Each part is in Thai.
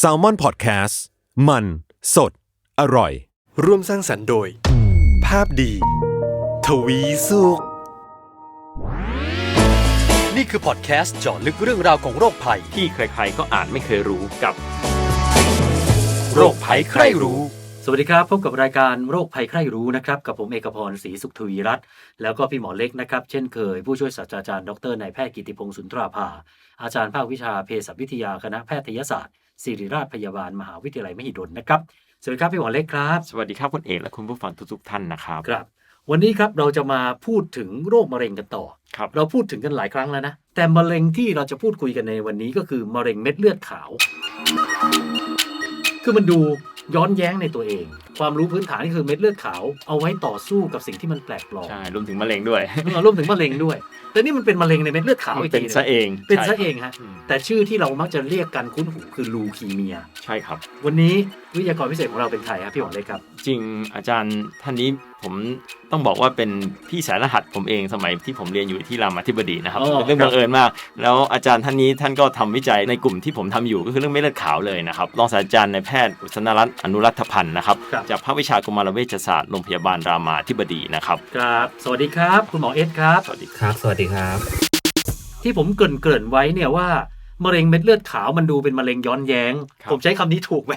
s a l ม o n PODCAST มัน สด อร่อย ร่วมสร้างสรรค์โดย ภาพดี ทวีสุข นี่คือพอดแคสต์เจาะลึกเรื่องราวของโรคภัย ที่ใครๆก็อ่านไม่เคยรู้กับ โรคภัยใครรู้ส วัสดีครับ พบกับรายการโรคภัยใครรู้นะครับกับผมเอกพรศรีสุขทวีรัตน์แล้วก็พี่หมอเล็กนะครับ เช่นเคยผู้ช่วยศาสตราจารย์ดรนายแพทย์กิติพงศ์สุนทราภา อาจารย์ภาควิชาเภสัชวิทยาคณะแพทยศาสตร์ศิริราชพยาบาลมหาวิทยาลัยมหิดลนะครับสวัสดีครับพี่หมอเล็กครับ สวัสดีครับคุณเอกและคุณผู้ฟังทุกๆท่านนะครับครับ วันนี้ครับเราจะมาพูดถึงโรคมะเร็งกันต่อครับเราพูดถึงกันหลายครั้งแล้วนะแต่มะเร็งที่เราจะพูดคุยกันในวันนี้ก็คือมะเร็งเม็ดเลือดขาว คือมันดู ย้อนแย้งในตัวเอง ความรู้พื้นฐานนี่คือเม็ดเลือดขาวเอาไว้ต่อสู้กับสิ่งที่มันแปลกปลอมใช่รวมถึงมะเร็งด้วยรวมถึงมะเร็งด้วย แต่นี่มันเป็นมะเร็งในเม็ดเลือดขาวอีกเป็นทีหงซะเองเป็นใช่ซะเองฮะอืมแต่ชื่อที่เรามักจะเรียกกันคุ้นหูคือลูคีเมีย ใช่ครับ วันนี้วิทยากรพิเศษของเราเป็นใครครับพี่หวังเล็กครับ จริงอาจารย์ท่านนี้ผมต้องบอกว่าเป็นพี่สายรหัสผมเองสมัยที่ผมเรียนอยู่ที่รามาธิบดีนะครับอ๋อเป็นเรื่องครับบังเอิญมาก แล้วอาจารย์ท่านนี้ท่านก็ทำวิจัยในกลุ่มที่ผมทำอยู่ก็คือเรื่องเม็ดเลือดขาวเลยนะครับรองศาสตราจารย์ในายแพทย์อุษนรัตน์อนุรัฐพันธ์นะครับครับจากภาควิชากุมารเวชศาสตร์โรงพยาบาลรามาธิบดีนะครับ ครับ สวัสดีครับ คุณหมอเอสครับ สวัสดีครับครับสวัสดีครับ ที่ผมเกริ่นเกริ่นๆไว้เนี่ยว่ามะเร็งเม็ดเลือดขาวมันดูเป็นมะเร็งย้อนแย้ง ครับ ผมใช้คำนี้ถูกไหม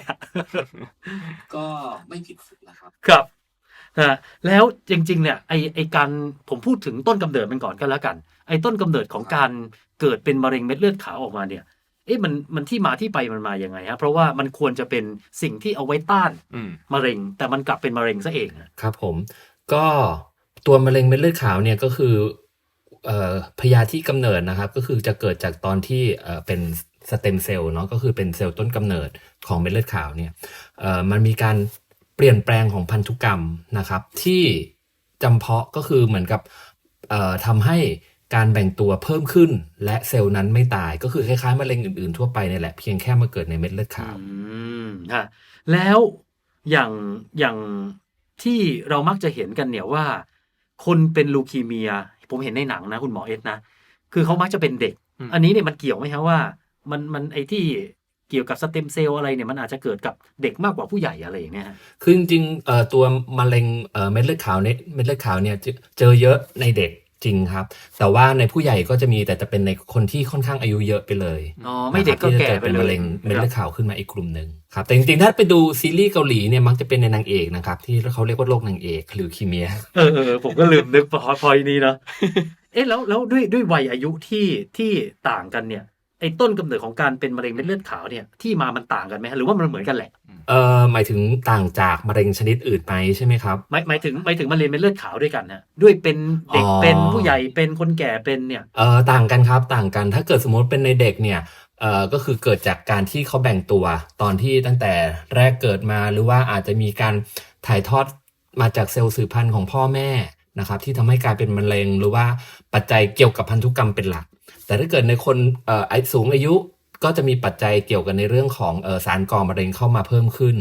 ก็ไม่ผิดสุดนะครับ ครับนะแล้วจริงๆเนี่ยไอไอการผมพูดถึงต้นกำเนิดมันก่อนก็แล้วกัน ไอต้นกำเนิดของการเกิดเป็นมะเร็งเม็ดเลือดขาวออกมาเนี่ย เอ๊ะมันมันที่มาที่ไปมันมาอย่างไงฮะเพราะว่ามันควรจะเป็นสิ่งที่เอาไว้ต้านอืมมะเร็ง แต่มันกลับเป็นมะเร็งซะเองอะครับผม ก็ตัวมะเร็งเม็ดเลือดขาวเนี่ยก็คือเอ่อพยาธิกำเนิดนะครับ ก็คือจะเกิดจากตอนที่เอ่อเป็นสเต็มเซลล์เนาะก็คือเป็นเซลล์ต้นกำเนิดของเม็ดเลือดขาวเนี่ยเอ่อมันมีการเปลี่ยนแปลงของพันธุกรรมนะครับ ที่จำเพาะก็คือเหมือนกับเอ่อทำให้ การแบ่งตัวเพิ่มขึ้น และเซลล์นั้นไม่ตายก็คือคล้ายๆมะเร็งอื่นๆทั่วไปเนี่ยแหละเพียงแค่มาเกิดในเม็ดเลือดขาวอืมฮะแล้วอย่างอย่างที่เรามักจะเห็นกันเนี่ยว่า คนเป็นลูคีเมีย ผมเห็นในหนังนะ คุณหมอเอสนะ คือเขามักจะเป็นเด็กอืมอันนี้เนี่ยมันเกี่ยวไหมครับว่า มันมันไอที่เกี่ยวกับสเต็มเซลล์อะไรเนี่ยมันอาจจะเกิดกับเด็กมากกว่าผู้ใหญ่อะไรอย่างเงี้ยฮะคือจริงๆเอ่อตัวมะเร็งเอ่อเม็ดเลือดขาวในเม็ดเลือดขาวเนี่ยเจอเจอเยอะในเด็ก จริงครับ แต่ว่าในผู้ใหญ่ก็จะมีแต่จะเป็นในคนที่ค่อนข้างอายุเยอะไปเลยอ๋อไม่เด็กก็นะครับแก่ที่จะไปเป็นเลยมะเร็งเม็ดเลือดขาวขึ้นมาอีกกลุ่มหนึ่งครับแต่จริงๆถ้าไปดูซีรีส์เกาหลีเนี่ยมักจะเป็นในนางเอกนะครับ ที่เขาเรียกว่าโรคนางเอกหรือคีเมียเออเออผมก็ลืมนึกพอพอยนี้เนาะเอ๊ะแล้วแล้วด้วยด้วยวัยอายุที่ที่ต่างกันเนี่ย ไอ้ต้นกำเนิดของการเป็นมะเร็งเม็ดเลือดขาวเนี่ยที่มามันต่างกันไหมฮะหรือว่ามันเหมือนกันแหละเอ่อหมายถึงต่างจากมะเร็งชนิดอื่นไหมใช่ไหมครับหมายหมายถึงหมายถึงมะเร็งเม็ดเลือดขาวด้วยกันฮะด้วยเป็นเด็กอ๋อเป็นผู้ใหญ่เป็นคนแก่เป็นเนี่ยเอ่อต่างกันครับต่างกันถ้าเกิดสมมติเป็นในเด็กเนี่ยเอ่อก็คือเกิดจากการที่เขาแบ่งตัวตอนที่ตั้งแต่แรกเกิดมาหรือว่าอาจจะมีการถ่ายทอดมาจากเซลล์สืบพันธุ์ของพ่อแม่นะครับที่ทำให้กลายเป็นมะเร็งหรือว่าปัจจัยเกี่ยวกับพันธุกรรมเป็นหลัก แต่ถ้าเกิดในคนเอ่ออายุสูงอายุก็จะมีปัจจัยเกี่ยวกันในเรื่องของเอ่อสารก่อมะเร็งเข้ามาเพิ่มขึ้น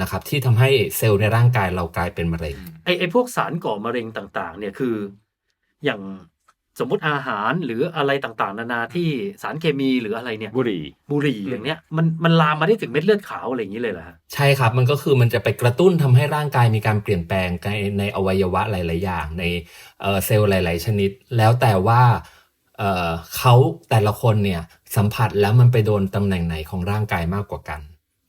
นะครับ ที่ทำให้เซลล์ในร่างกายเรากลายเป็นมะเร็งไอ้ไอ้พวกสารก่อมะเร็งต่างๆ เนี่ยคือ อย่างสมมุติอาหารหรืออะไรต่างๆ นานาที่สารเคมีหรืออะไรเนี่ยบุหรี่บุหรี่อย่างเนี้ยมันมันลามมาได้ถึงเม็ดเลือดขาวอะไรอย่างนี้เลยเหรอฮะใช่ครับมันก็คือมันจะไปกระตุ้นทำให้ร่างกายมีการเปลี่ยนแปลงในในอวัยวะหลาย ๆ อย่าง ในเอ่อเซลล์หลาย ๆ ชนิด แล้วแต่ว่า เอ่อเขาแต่ละคนเนี่ยสัมผัสแล้วมันไปโดนตำแหน่งไหนของร่างกายมากกว่ากัน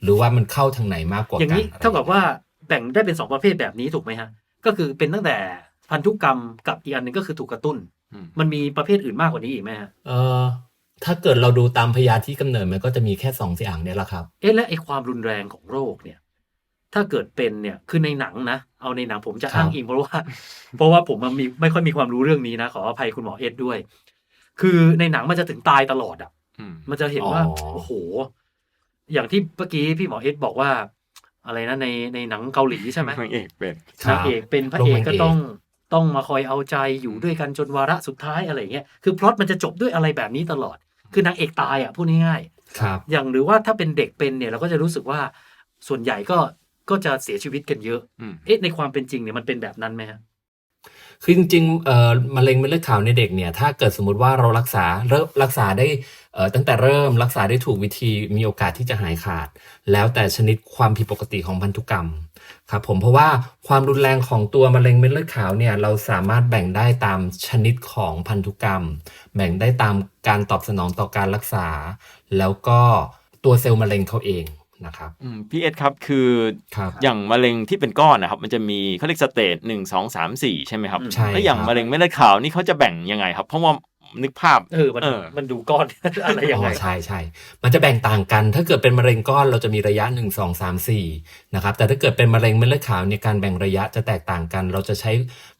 หรือว่ามันเข้าทางไหนมากกว่าอย่างกันนี้อะไรเท่ากับว่าแบ่งได้เป็นสองประเภทแบบนี้ถูกไหมฮะ ก็คือเป็นตั้งแต่พันธุกรรมกับอีกอันหนึ่งก็คือถูกกระตุ้นอืมมันมีประเภทอื่นมากกว่านี้อีกไหมฮะเอ่อถ้าเกิดเราดูตามพยาธิกำเนิดมันก็จะมีแค่สองอย่างเนี่ยแหละครับ เอ๊ะและไอความรุนแรงของโรคเนี่ย ถ้าเกิดเป็นเนี่ยคือในหนังนะ เอาในหนังผมจะครับอ้างอิงเพราะว่า เพราะว่าผมมันมีไม่ค่อยมีความรู้เรื่องนี้นะ ขออภัยคุณหมอเอ็ดด้วย คือในหนังมันจะถึงตายตลอดอะอืมมันจะเห็นว่าอ๋อโอ้โห อย่างที่เมื่อกี้พี่หมอเอ็ดบอกว่า อะไรนะในในหนังเกาหลีใช่ไหมนางเอกเป็นครับนางเอกเป็นพระโรเอคกนางเอกก็ต้องต้องมาคอยเอาใจอยู่ด้วยกันจนวาระสุดท้ายอะไรเงี้ยคือพล็อตมันจะจบด้วยอะไรแบบนี้ตลอด คือนางเอกตายอะพูดง่ายครับๆอย่างหรือว่าถ้าเป็นเด็กเป็นเนี่ยเราก็จะรู้สึกว่าส่วนใหญ่ก็ก็จะเสียชีวิตกันเยอะอืมเอ๊ะในความเป็นจริงเนี่ยมันเป็นแบบนั้นไหมฮะ คือจริงๆเอ่อมะเร็งเม็ดเลือดขาวในเด็กเนี่ยถ้าเกิดสมมติว่าเรารักษาเริ่มรักษาได้เอ่อตั้งแต่เริ่มรักษาได้ถูกวิธีมีโอกาสที่จะหายขาด แล้วแต่ชนิดความผิดปกติของพันธุกรรมครับผมเพราะว่าความรุนแรงของตัวมะเร็งเม็ดเลือดขาวเนี่ยเราสามารถแบ่งได้ตามชนิดของพันธุกรรม แบ่งได้ตามการตอบสนองต่อการรักษา แล้วก็ตัวเซลล์มะเร็งเขาเอง นะครับอืมพี่เอสครับคือครับอย่างมะเร็งที่เป็นก้อนนะครับ มันจะมีเขาเรียกสเตจหนึ่งสองสามสี่ใช่ไหมครับใช่แล้วอย่างครับมะเร็งเม็ดเลือดขาวนี่เขาจะแบ่งยังไงครับ เพราะว่า นึกภาพ เออมันเออมันดูก้อนอะไรยังไงอ๋อใช่ใช่มันจะแบ่งต่างกัน ถ้าเกิดเป็นมะเร็งก้อนเราจะมีระยะ1 2 3 4นะครับ แต่ถ้าเกิดเป็นมะเร็งเม็ดเลือดขาวเนี่ยการแบ่งระยะจะแตกต่างกัน เราจะใช้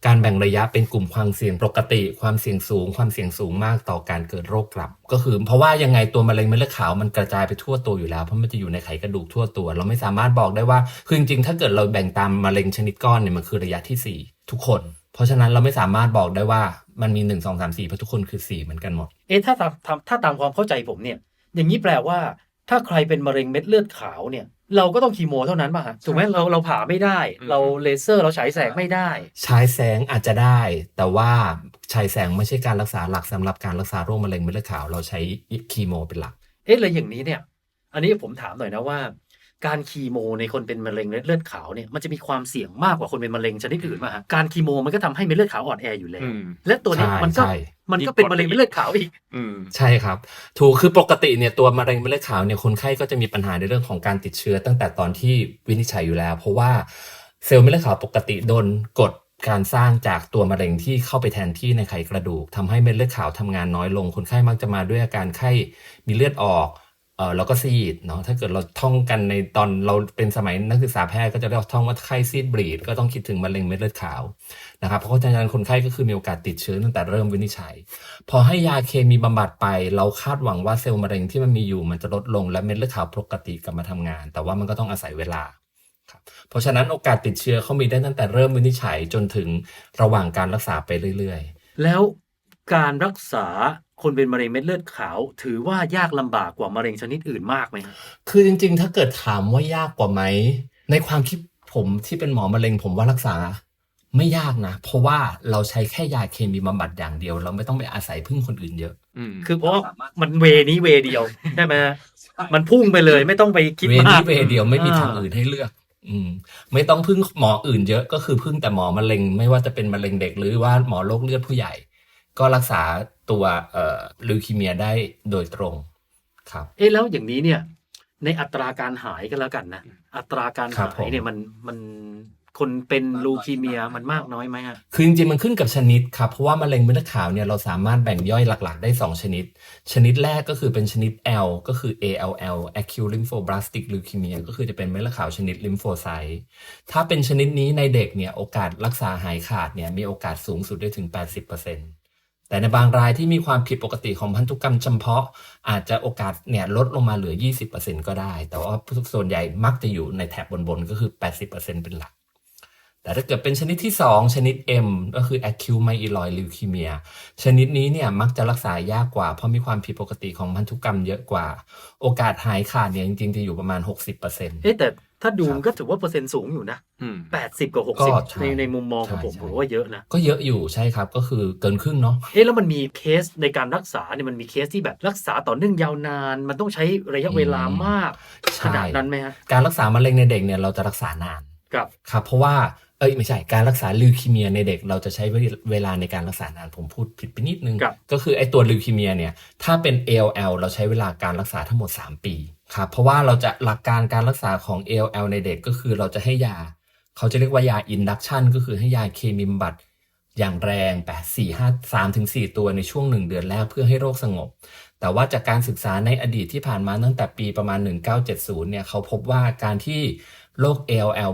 การแบ่งระยะเป็นกลุ่มความเสี่ยงปกติ ความเสี่ยงสูง ความเสี่ยงสูงมากต่อการเกิดโรคกลับ ก็คือ เพราะว่ายังไงตัวมะเร็งเม็ดเลือดขาวมันกระจายไปทั่วตัวอยู่แล้วเพราะมันจะอยู่ในไขกระดูกทั่วตัว เราไม่สามารถบอกได้ว่าคือจริงๆถ้าเกิดเราแบ่งตามมะเร็งชนิดก้อนเนี่ยมันคือระยะที่สี่ทุกคน เพราะฉะนั้นเราไม่สามารถบอกได้ว่ามันมีหนึ่งสองสามสี่เพราะทุกคนคือสี่เหมือนกันหมด เอ๊ะถ้าตามตามถ้าตามความเข้าใจผมเนี่ย อย่างนี้แปลว่า ถ้าใครเป็นมะเร็งเม็ดเลือดขาวเนี่ย เราก็ต้องคีโมเท่านั้นป่ะฮะถูกไหมเราเราผ่าไม่ได้อืมเราเลเซอร์เราฉายแสงไม่ได้ ฉายแสงอาจจะได้ แต่ว่าฉายแสงไม่ใช่การรักษาหลักสำหรับการรักษาโรคมะเร็งเม็ดเลือดขาวเราใช้คีโมเป็นหลัก เอ๊ะเลยอย่างนี้เนี่ย อันนี้ผมถามหน่อยนะว่า การคีโมในคนเป็นมะเร็งเม็ดเลือดขาวเนี่ยมันจะมีความเสี่ยงมากกว่าคนเป็นมะเร็งชนิดอื่นมาฮะการคีโมมันก็ทำให้เม็ดเลือดขาวอ่อนแออยู่แล้วอืมและตัวเนี้ยใช่มันก็ใช่มันก็เป็นมะเร็งเม็ดเลือดขาวอีกอืมใช่ครับ ถูกคือปกติเนี่ยตัวมะเร็งเม็ดเลือดขาวเนี่ยคนไข้ก็จะมีปัญหาในเรื่องของการติดเชื้อตั้งแต่ตอนที่วินิจฉัยอยู่แล้ว เพราะว่าเซลล์เม็ดเลือดขาวปกติโดนกดการสร้างจากตัวมะเร็งที่เข้าไปแทนที่ในไขกระดูกทำให้เม็ดเลือดขาวทำงานน้อยลง คนไข้มักจะมาด้วยอาการไข้มีเลือดออก เออแล้วก็ซีดเนาะถ้าเกิดเราท่องกันในตอนเราเป็นสมัยนักศึกษาแพทย์ก็จะเรียกท่องว่าไข้ซีดบลีดก็ต้องคิดถึงมะเร็งเม็ดเลือดขาวนะครับเพราะฉะนั้นคนไข้ก็คือมีโอกาสติดเชื้อตั้งแต่เริ่มวินิจฉัย พอให้ยาเคมีบำบัดไป เราคาดหวังว่าเซลล์มะเร็งที่มันมีอยู่มันจะลดลงและเม็ดเลือดขาวปกติกลับมาทำงาน แต่ว่ามันก็ต้องอาศัยเวลาครับเพราะฉะนั้นโอกาสติดเชื้อเขามีได้ตั้งแต่เริ่มวินิจฉัยจนถึงระหว่างการรักษาไปเรื่อย ๆ แล้ว การรักษาคนเป็นมะเร็งเม็ดเลือดขาว ถือว่ายากลำบากกว่ามะเร็งชนิดอื่นมากไหมฮะๆคือจริงๆ ถ้าเกิดถามว่ายากกว่าไหม ในความคิดผมที่เป็นหมอมะเร็งผมว่ารักษา ไม่ยากนะ เพราะว่าเราใช้แค่ยาเคมีบำบัดอย่างเดียว เราไม่ต้องไปอาศัยพึ่งคนอื่นเยอะอืมคือเพราะว่ามันเวนี้เวเดียว ใช่ไหมฮะมันพุ่งไปเลยไม่ต้องไปคิดเวมานี้ก เวเดียวไม่มีทางอื่นให้เลือก อืม ไม่ต้องพึ่งหมออื่นเยอะก็คือพึ่งแต่หมอมะเร็ง ไม่ว่าจะเป็นมะเร็งเด็กหรือว่าหมอโรคเลือดผู้ใหญ่ ก็รักษาตัวเอ่อลิวคีเมียได้โดยตรงครับ เอ๊ะแล้วอย่างนี้เนี่ยในอัตราการหายกันแล้วกันนะอัตราการครับหาผยมเนี่ยมันมันคนเป็นลูคีเมียมันมากน้อยไหมฮะคือจริงๆมันขึ้นกับชนิดครับ เพราะว่ามะเร็งเม็ดเลือดขาวเนี่ยเราสามารถแบ่งย่อยหลักๆ ได้ 2 ชนิด ชนิดแรกก็คือเป็นชนิด L ก็คือ ALL acute lymphoblastic leukemia ก็คือจะเป็นเม็ดเลือดขาวชนิดลิมโฟไซต์ถ้าเป็นชนิดนี้ในเด็กเนี่ยโอกาสรักษาหายขาดเนี่ยมีโอกาสสูงสุดได้ถึง 80% แต่ในบางรายที่มีความผิดปกติของพันธุกรรมจำเพาะ อาจจะโอกาสเนี่ยลดลงมาเหลือ 20%ก็ได้ แต่ว่าส่วนใหญ่มักจะอยู่ในแถบบนๆ ก็คือ 80%เป็นหลัก แต่ถ้าเกิดเป็นชนิดที่ 2 ชนิด M ก็คือ acute myeloid leukemia ชนิดนี้เนี่ยมักจะรักษายากกว่า เพราะมีความผิดปกติของพันธุกรรมเยอะกว่า โอกาสหายขาดเนี่ยจริงๆจะอยู่ประมาณ 60%เอ๊แต่ ถ้าดูครับมันก็ถือว่าเปอร์เซ็นต์สูงอยู่นะอืมแปดสิบกับหกก็สิบใช่ในในมุมมองของผมใช่ผมว่าเยอะนะ ก็เยอะอยู่ใช่ครับก็คือเกินครึ่งเนาะเอ๊ะแล้วมันมีเคสในการรักษาเนี่ยมันมีเคสที่แบบรักษาต่อเนื่องยาวนาน มันต้องใช้ระยะเวลามากใช่ขนาดนั้นไหมฮะการรักษามะเร็งในเด็กเนี่ยเราจะรักษานานกับครับ เพราะว่าเอ้ยไม่ใช่การรักษาลิวคีเมียในเด็กเราจะใช้เวลาในการรักษานานผมพูดผิดไปนิดนึงครับก็คือไอตัวลิวคีเมียเนี่ยถ้าเป็น ALL เราใช้เวลาการรักษาทั้งหมด 3 ปี ครับเพราะว่าเราจะหลักการการรักษาของ ALL ในเด็กก็คือเราจะให้ยา เขาจะเรียกว่ายาอินดักชันก็คือให้ยาเคมีบำบัดอย่างแรงแปดสี่ห้าสามถึงสี่ตัวในช่วงหนึ่งเดือนแรกเพื่อให้โรคสงบ แต่ว่าจากการศึกษาในอดีตที่ผ่านมาตั้งแต่ปีประมาณ 1970 เนี่ยเขาพบว่าการที่โรค ALL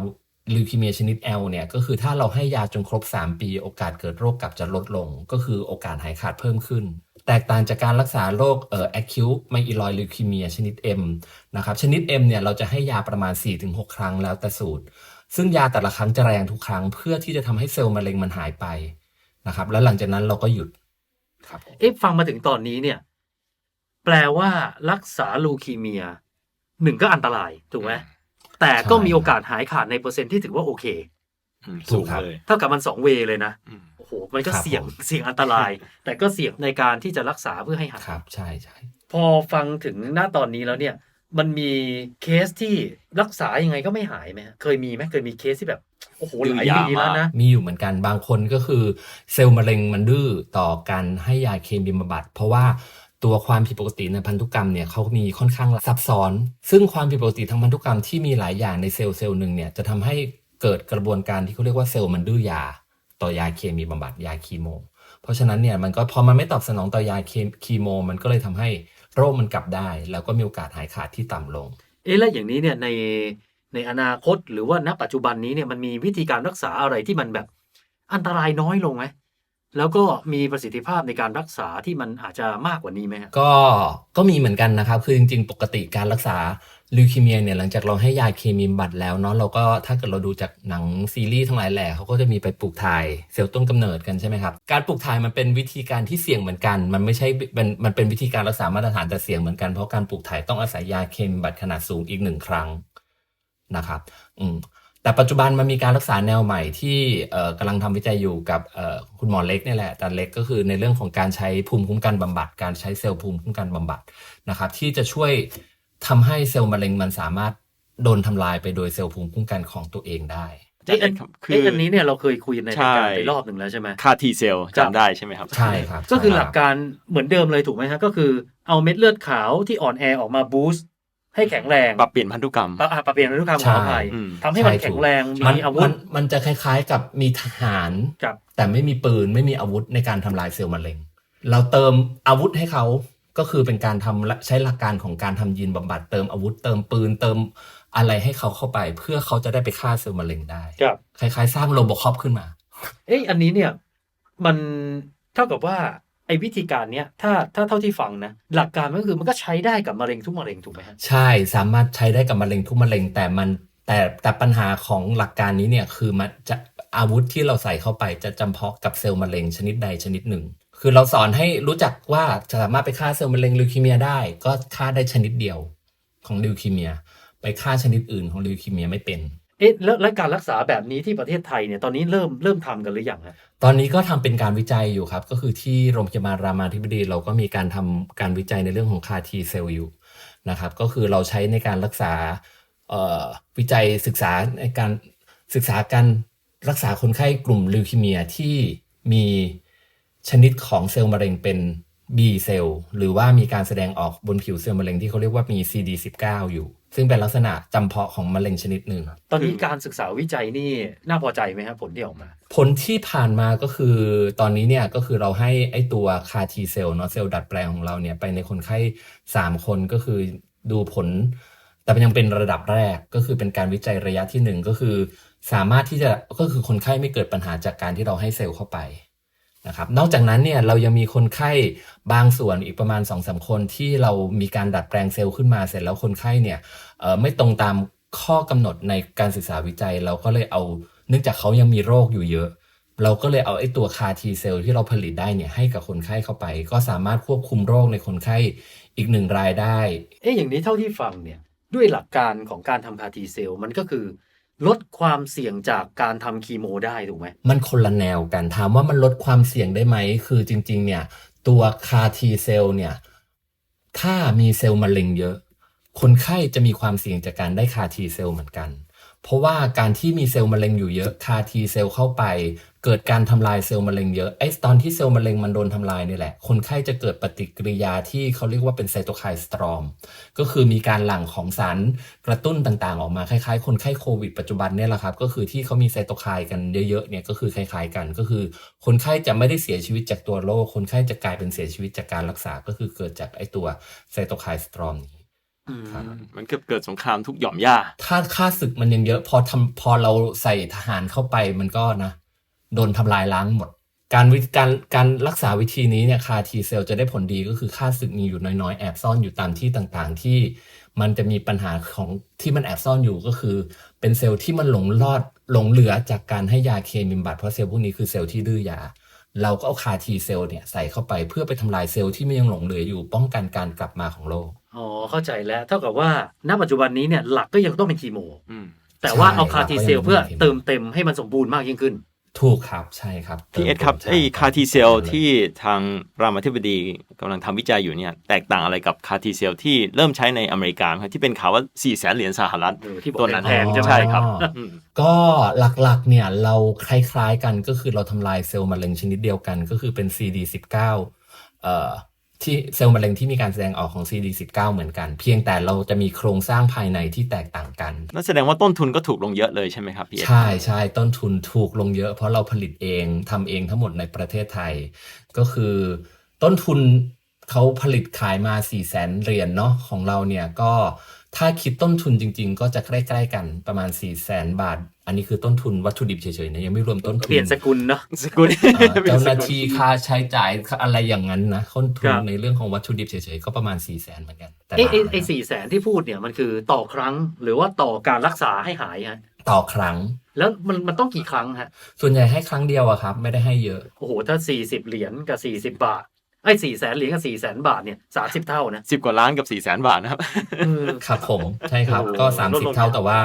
ลิวคีเมียชนิด L เนี่ยก็คือถ้าเราให้ยาจนครบ 3 ปี โอกาสเกิดโรคกลับจะลดลง ก็คือโอกาสหายขาดเพิ่มขึ้น แตกต่างจากการรักษาโรคเอ่อ acute myeloid leukemia ชนิด M นะครับ ชนิด M เนี่ยเราจะให้ยาประมาณ 4-6 ครั้งแล้วแต่สูตร ซึ่งยาแต่ละครั้งจะแรงทุกครั้ง เพื่อที่จะทำให้เซลล์มะเร็งมันหายไปนะครับ แล้วหลังจากนั้นเราก็หยุดครับผมเอ๊ะฟังมาถึงตอนนี้เนี่ย แปลว่ารักษาลูคีเมียหนึ่งก็อันตรายถูกไหมแต่ก็มีโอกาสหายขาดในเปอร์เซ็นต์ที่ถือว่าโอเคอืมถูสูกงครับเลย เท่ากับมันสองเวย์เลยนะอื มโอ้โหมันก็ครับเสี่ยงผมเสี่ยงอันตราย แต่ก็เสี่ยงในการที่จะรักษาเพื่อให้หายครับใช่ใช่พอฟังถึงหน้าตอนนี้แล้วเนี่ย มันมีเคสที่รักษายังไงก็ไม่หายไหมฮะเคยมีไหมเคยมีเคสที่แบบโอ้โหหลายดื้อยาปีแล้วมากนะมีอยู่เหมือนกันบางคนก็คือ เซลล์มะเร็งมันดื้อต่อการให้ยาเคมีบำบัด เพราะว่าตัวความผิดปกติในพันธุกรรมเนี่ยเขามีค่อนข้างซับซ้อน ซึ่งความผิดปกติทางพันธุกรรมที่มีหลายอย่างในเซลล์เซลล์หนึ่งเนี่ยจะทำให้เกิดกระบวนการที่เขาเรียกว่าเซลล์มันดื้อยา ต่อยาเคมีบำบัดยาคีโม เพราะฉะนั้นเนี่ยมันก็พอมันไม่ตอบสนองต่อยาเคคีโม มันก็เลยทำให้โรคมันกลับได้ แล้วก็มีโอกาสหายขาดที่ต่ำลง เอ๊ะแล้วอย่างนี้เนี่ยในในอนาคตหรือว่าณปัจจุบันนี้เนี่ยมันมีวิธีการรักษาอะไรที่มันแบบอันตรายน้อยลงไหมแล้วก็มีประสิทธิภาพในการรักษาที่มันอาจจะมากกว่านี้ไหมฮะก็ก็มีเหมือนกันนะครับ คือจริงๆ ปกติการรักษา ลิวคีเมียเนี่ยหลังจากเราให้ยาเคมีบัดแล้วเนาะเราก็ถ้าเกิดเราดูจากหนังซีรีส์ทั้งหลายแหล่เขาก็จะมีไปปลูกถ่ายเซลล์ต้นกำเนิดกันใช่ไหมครับ การปลูกถ่ายมันเป็นวิธีการที่เสี่ยงเหมือนกัน มันไม่ใช่เป็นมันเป็นวิธีการรักษามาตรฐานแต่เสี่ยงเหมือนกันเพราะการปลูกถ่ายต้องอาศัยยาเคมีบัดขนาดสูงอีกหนึ่งครั้งนะครับอืมแต่ปัจจุบันมันมีการรักษาแนวใหม่ที่กำลังทำวิจัยอยู่กับคุณหมอเล็กนี่แหละอาจารย์เล็กก็คือในเรื่องของการใช้ภูมิคุ้มกันบำบัด การใช้เซลล์ภูมิคุ้มกันบำบัดนะครับที่จะช่วย ทำให้เซลล์มะเร็งมันสามารถโดนทำลายไปโดยเซลล์ภูมิคุ้มกันของตัวเองได้เอ๊ะอันครับเอ๊ะอันนี้เนี่ยเราเคยคุยในรายการใช่ไปรอบหนึ่งแล้วใช่ไหมค่าทีเซลครับจำได้ใช่ไหมครับ ใช่ครับ ก็คือใช่หลักการเหมือนเดิมเลยถูกไหมฮะก็คือเอาเม็ดเลือดขาวที่อ่อนแอออกมาบูสต์ให้แข็งแรงปรับเปลี่ยนพันธุกรรมปรับอะปรับเปลี่ยนพันธุกรรมขใช่ออภัยอืมทำให้มันช่แข็งถูกแรงมันมีอาวุมัธนมันจะคล้ายๆกับมีทหารกับแต่ไม่มีปืนไม่มีอาวุธในการทำลายเซลล์มะเร็ง เราเติมอาวุธให้เขา ก็คือเป็นการทำและใช้หลักการของการทำยีนบำบัดเติมอาวุธเติมปืนเติมอะไรให้เขาเข้าไป เพื่อเขาจะได้ไปฆ่าเซลล์มะเร็งได้กับคล้ายๆ สร้างโรบอคอปขึ้นมา เอ้ยอันนี้เนี่ยมันเท่ากับว่าไอ้วิธีการเนี้ยถ้าถ้าเท่าที่ฟังนะ หลักการมันก็คือมันก็ใช้ได้กับมะเร็งทุกมะเร็งถูกไหมฮะใช่สามารถใช้ได้กับมะเร็งทุกมะเร็งแต่มันแต่แต่ปัญหาของหลักการนี้เนี่ยคือมันจะอาวุธที่เราใส่เข้าไปจะจำเพาะกับเซลล์มะเร็งชนิดใดชนิดหนึ่ง คือเราสอนให้รู้จักว่าจะสามารถไปฆ่าเซลล์มะเร็งลิวคีเมียได้ ก็ฆ่าได้ชนิดเดียวของลิวคีเมีย ไปฆ่าชนิดอื่นของลิวคีเมียไม่เป็นเอ๊ะแล้วแล้วการรักษาแบบนี้ที่ประเทศไทยเนี่ยตอนนี้เริ่มเริ่มทำกันหรือยังฮะตอนนี้ก็ทำเป็นการวิจัยอยู่ครับ ก็คือที่โรงพยาบาลรามาธิบดี เราก็มีการทำการวิจัยในเรื่องของคาทีเซลล์อยู่นะครับ ก็คือเราใช้ในการรักษาเอ่อวิจัยศึกษาในการศึกษาการรักษาคนไข้กลุ่มลิวคีเมียที่มี ชนิดของเซลล์มะเร็งเป็น B เซลล์หรือว่ามีการแสดงออกบนผิวเซลล์มะเร็งที่เขาเรียกว่ามี CD19 อยู่ ซึ่งเป็นลักษณะจำเพาะของมะเร็งชนิดหนึ่งตอนนี้การศึกษาวิจัยนี่น่าพอใจไหมครับผลที่ออกมา ผลที่ผ่านมาก็คือ ตอนนี้เนี่ยก็คือเราให้ไอตัวคาทีเซลเนาะเซลล์ดัดแปลงของเราเนี่ยไปในคนไข้ 3 คนก็คือดูผล แต่มันยังเป็นระดับแรกก็คือเป็นการวิจัยระยะที่ 1 ก็คือ สามารถที่จะก็คือคนไข้ไม่เกิดปัญหาจากการที่เราให้เซลล์เข้าไป นะครับนอกจากนั้นเนี่ยเรายังมีคนไข้บางส่วนอีกประมาณ2อสคนที่เรามีการดัดแปลงเซลล์ขึ้นมาเสร็จแล้วคนไข้เนี่ยไม่ตรงตามข้อกำหนดในการศึกษาวิจัย เราก็เลยเอา เนื่องจากเขายังมีโรคอยู่เยอะ เราก็เลยเอาไอ้ตัวคาทีเซลที่เราผลิตได้เนี่ยให้กับคนไข้เข้าไป ก็สามารถควบคุมโรคในคนไข้อีกหนึ่งรายได้ เอ๊ะอย่างนี้เท่าที่ฟังเนี่ยด้วยหลักการของการทำคาทีเซลมันก็คือ ลดความเสี่ยงจากการทำคีโมได้ถูกไหม มันคนละแนวกันถามว่ามันลดความเสี่ยงได้ไหม คือจริง ๆ เนี่ย ตัวคาทีเซลเนี่ยถ้ามีเซลล์มะเร็งเยอะ คนไข้จะมีความเสี่ยงจากการได้คาทีเซลเหมือนกัน เพราะว่าการที่มีเซลล์มะเร็งอยู่เยอะคาทีเซลเข้าไป เกิดการทำลายเซลล์มะเร็งเยอะไอ้ตอนที่เซลล์มะเร็งมันโดนทำลายนี่แหละ คนไข้จะเกิดปฏิกิริยาที่เขาเรียกว่าเป็นไซโตไคน์สตรอมก็คือมีการหลั่งของสารกระตุ้นต่างๆ ออกมาคล้ายๆ คนไข้โควิดปัจจุบันเนี่ยแหละครับก็คือที่เขามีไซโตไคน์กันเยอะๆเนี่ยก็คือคล้ายๆกันก็คือ คนไข้จะไม่ได้เสียชีวิตจากตัวโรคคนไข้จะกลายเป็นเสียชีวิตจากการรักษาก็คือเกิดจากไอ้ตัวไซโตไคน์สตรอมนี้ มันก็เกิดสงครามทุกหย่อมหญ้าถ้าค่าศึกมันยังเยอะ พอทำพอเราใส่ทหารเข้าไปมันก็นะโดนทำลายล้างหมด การวิการการรักษาวิธีนี้เนี่ยคาทีเซลจะได้ผลดีก็คือค่าศึกมีอยู่น้อยๆ แอบซ่อนอยู่ตามที่ต่างๆ ที่มันจะมีปัญหาของที่มันแอบซ่อนอยู่ก็คือ เป็นเซลล์ที่มันหลงรอดหลงเหลือจากการให้ยาเคมีบำบัดเพราะเซลล์พวกนี้คือเซลล์ที่ดื้อยา เราก็เอาคาทีเซลเนี่ยใส่เข้าไปเพื่อไปทำลายเซลล์ที่มันยังหลงเหลืออยู่ป้องกันการกลับมาของโรคอ๋อเข้าใจแล้ว เท่ากับว่าณปัจจุบันนี้เนี่ยหลักก็ยังต้องเป็นคีโมอืมแต่ว่าใช่เอาคาทีเซลเราก็ยังเพื่อไม่เห็นเติมเต็มให้มันสมบูรณ์มากยิ่งขึ้น ถูกครับใช่ครับพี่เอ็ดครับใช่ไอ้คาทีเซลใช่ที่ทางรามาธิบดีกำลังทำวิจัยอยู่เนี่ย แตกต่างอะไรกับคาทีเซลที่เริ่มใช้ในอเมริกาครับที่เป็นข่าวว่า4ี่แสนเหรียญสหรัฐเออที่บอกตัวนั้นแพงๆใช่ไหมใช่ครับอ๋ออืมก็หลักๆเนี่ยเราคล้ายๆกันก็คือเราทำลายเซลล์มะเร็งชนิดเดียวกันก็คือเป็น CD19 เอ่อ ที่เซลล์มะเร็งที่มีการแสดงออกของ CD19 เหมือนกัน เพียงแต่เราจะมีโครงสร้างภายในที่แตกต่างกันนั่นแสดงว่าต้นทุนก็ถูกลงเยอะเลยใช่ไหมครับพี่เอ็ดใช่ใช่ต้นทุนถูกลงเยอะ เพราะเราผลิตเองทำเองทั้งหมดในประเทศไทย ก็คือต้นทุนเขาผลิตขายมา4ี่แสนเหรียญเนาะของเราเนี่ยก็ ถ้าคิดต้นทุนจริง ๆ ก็จะใกล้ ๆ กันประมาณ4ี่แสนบาท อันนี้คือต้นทุนวัตถุดิบเฉยๆนะยังไม่รวมต้นทุนเปลี่ยนสกุลเนาะสกุลอ่าเจ้าหน้าที่ค่าใช้จ่ายอะไรอย่างนั้นนะต้นทุคนรับในเรื่องของวัตถุดิบเฉยๆก็ประมาณ4ี่แสนเหมือนกันแต่ไอ้ไอ้บาทไอ้นะครับสี่แสนที่พูดเนี่ยมันคือต่อครั้ง หรือว่าต่อการรักษาให้หายฮะต่อครั้ง แล้วมันมันต้องกี่ครั้งฮะส่วนใหญ่ให้ครั้งเดียวอะครับ ไม่ได้ให้เยอะโอ้โหถ้าสี่สิบเหรียญกับสี่สิบบาท ไอ้สี่แสนเหรียญกับสี่แสนบาทเนี่ยสามสิบเท่านะสิบกว่าล้านกับ4ี่แสนบาทนะครับเออครับผมใช่ครับโอ้โหก็ลดลง30เท่าแต่ว่า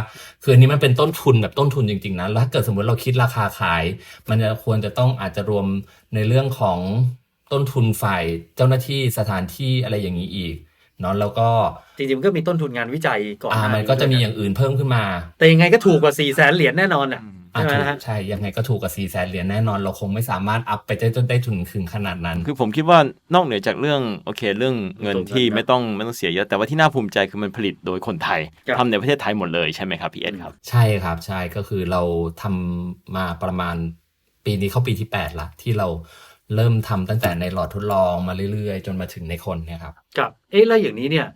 คืออันนี้มันเป็นต้นทุนแบบต้นทุนจริงๆนะแล้วถ้าเกิดสมมติเราคิดราคาขาย มันจะควรจะต้องอาจจะรวมในเรื่องของต้นทุนฝ่ายเจ้าหน้าที่สถานที่อะไรอย่างนี้อีกเนาะแล้วก็จริงๆมันก็มีต้นทุนงานวิจัยก่อนหอ่าน้ามันก็จะมีอย่างอื่นเพิ่มขึ้นมา แต่ยังไงก็ถูกกว่าสี่แสนเหรียญแน่นอนอะอ่า ใช่ไหมถูกฮะใช่ ยังไงก็ถูกกับ4ี่แสนเหรียญแน่นอน เราคงไม่สามารถอัพไปได้จนได้ถึงถึงขนาดนั้น คือผมคิดว่านอกเหนือจากเรื่องโอเค เรื่องเงินที่ไม่ต้องไม่ต้องเสียเยอะ แต่ว่าที่น่าภูมิใจคือมันผลิตโดยคนไทยครับทำในประเทศไทยหมดเลยใช่ไหมครับพี่เอ็ดครับ ใช่ครับใช่ก็คือเราทำมาประมาณปีนี้เข้าปีที่8ละที่เราเริ่มทำตั้งแต่ในหลอดทดลองมาเรื่อยๆ จนมาถึงในคนเนี่ยครับกับเอ๊ะแล้วอย่างนี้เนี่ย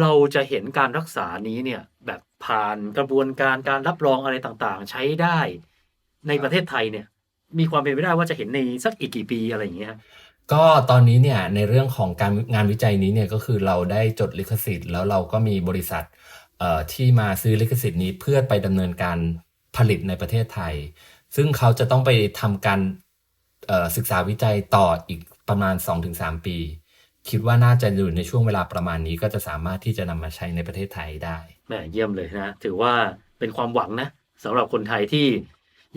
เราจะเห็นการรักษานี้เนี่ยแบบ ผ่านกระบวนการการรับรองอะไรต่างๆ ใช้ได้ในประเทศไทยเนี่ย มีความเป็นไปได้ว่าจะเห็นในสักอีกกี่ปีอะไรอย่างเงี้ยก็ตอนนี้เนี่ยในเรื่องของการงานวิจัยนี้เนี่ยก็คือเราได้จดลิขสิทธิ์ แล้วเราก็มีบริษัทที่มาซื้อลิขสิทธิ์นี้เพื่อไปดำเนินการผลิตในประเทศไทย ซึ่งเขาจะต้องไปทำการศึกษาวิจัยต่ออีกประมาณ 2-3 ปี คิดว่าน่าจะอยู่ในช่วงเวลาประมาณนี้ก็จะสามารถที่จะนำมาใช้ในประเทศไทยได้ แหมเยี่ยมเลยนะถือว่าเป็นความหวังนะสำหรับคนไทยที่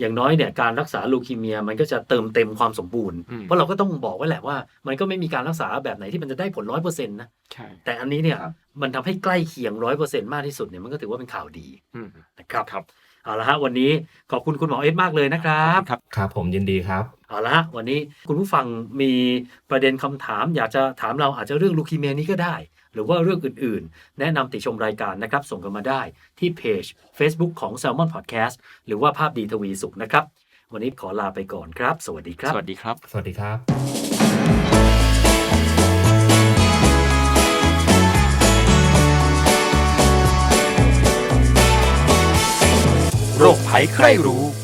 อย่างน้อยเนี่ยการรักษาลูคีเมียมันก็จะเติมเต็มความสมบูรณ์อืมเพราะเราก็ต้องบอกไว้แหละว่า มันก็ไม่มีการรักษาแบบไหนที่มันจะได้ผลร้อยเปอร์เซ็นต์นะใช่แต่อันนี้เนี่ยมันทำให้ใกล้เคียงร้อยเปอร์เซ็นต์มากที่สุดเนี่ยมันก็ถือว่าเป็นข่าวดีอืมนะครับครับเอาละฮะวันนี้ขอบคุณคุณหมอเอ็ดมากเลยนะครับครับครับผมยินดีครับเอาละฮะวันนี้คุณผู้ฟังมีประเด็นคำถาม อยากจะถามเราอาจจะเรื่องลูคีเมียนี้ก็ได้ หรือว่าเรื่องอื่นๆ แนะนำติชมรายการนะครับ ส่งกันมาได้ที่เพจ Facebook ของ Salmon Podcast หรือว่าภาพดีทวีสุขนะครับ วันนี้ขอลาไปก่อนครับ สวัสดีครับ สวัสดีครับ สวัสดีครับโรคภัยใครรู้